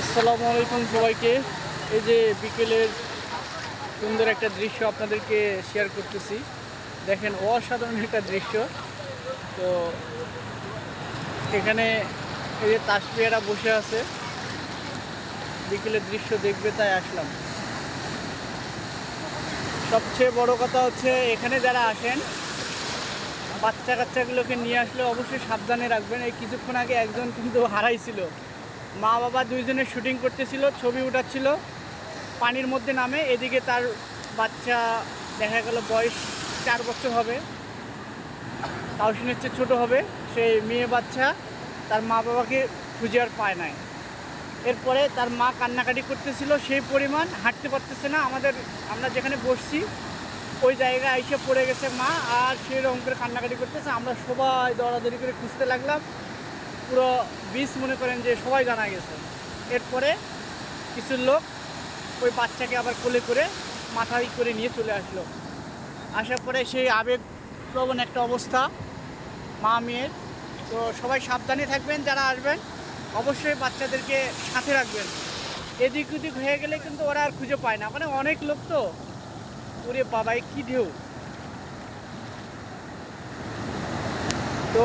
আসসালামু আলাইকুম সবাইকে। এই যে বিকেলের সুন্দর একটা দৃশ্য আপনাদেরকে শেয়ার করতেছি। দেখেন অসাধারণ একটা দৃশ্য। তো এখানে এই যে তাসপিয়ারা বসে আছে। বিকেলের দৃশ্য দেখবে তাই আসলাম। সবচেয়ে বড় কথা হচ্ছে এখানে যারা আসেন বাচ্চা কাচ্চাগুলোকে নিয়ে আসলে অবশ্যই সাবধানে রাখবেন। এই কিছুক্ষণ আগে একজন কিন্তু হারাইছিল। মা বাবা দুইজনে শুটিং করতেছিল, ছবি উঠাচ্ছিল, পানির মধ্যে নামে, এদিকে তার বাচ্চা দেখা গেল বয়স চার বছর হবে। তাও শুনে হচ্ছে ছোটো হবে সেই মেয়ে বাচ্চা, তার মা বাবাকে খুঁজে আর পায় নাই। এরপরে তার মা কান্নাকাটি করতেছিল, সেই পরিমাণ হাঁটতে পারতেছে না, আমাদের, আমরা যেখানে বসছি, ওই জায়গায় এসে পড়ে গেছে মা, আর সেই রকম করে কান্নাকাটি করতেছে, আমরা সবাই দৌড়াদৌড়ি করে খুঁজতে লাগলাম। পুরো বিষ মনে করেন যে সবাই জানা গেছে। এরপরে কিছু লোক ওই বাচ্চাকে আবার কোলে করে মাথায় করে নিয়ে চলে আসলো। আসার পরে সেই আবেগপ্রবণ একটা অবস্থা, মা মেয়ের। তো সবাই সাবধানে থাকবেন, যারা আসবেন, অবশ্যই বাচ্চাদেরকে সাথে রাখবেন। এদিক ওদিক হয়ে গেলে কিন্তু ওরা আর খুঁজে পায় না। মানে অনেক লোক তো। ওরে বাবাই, কি ঢেউ। তো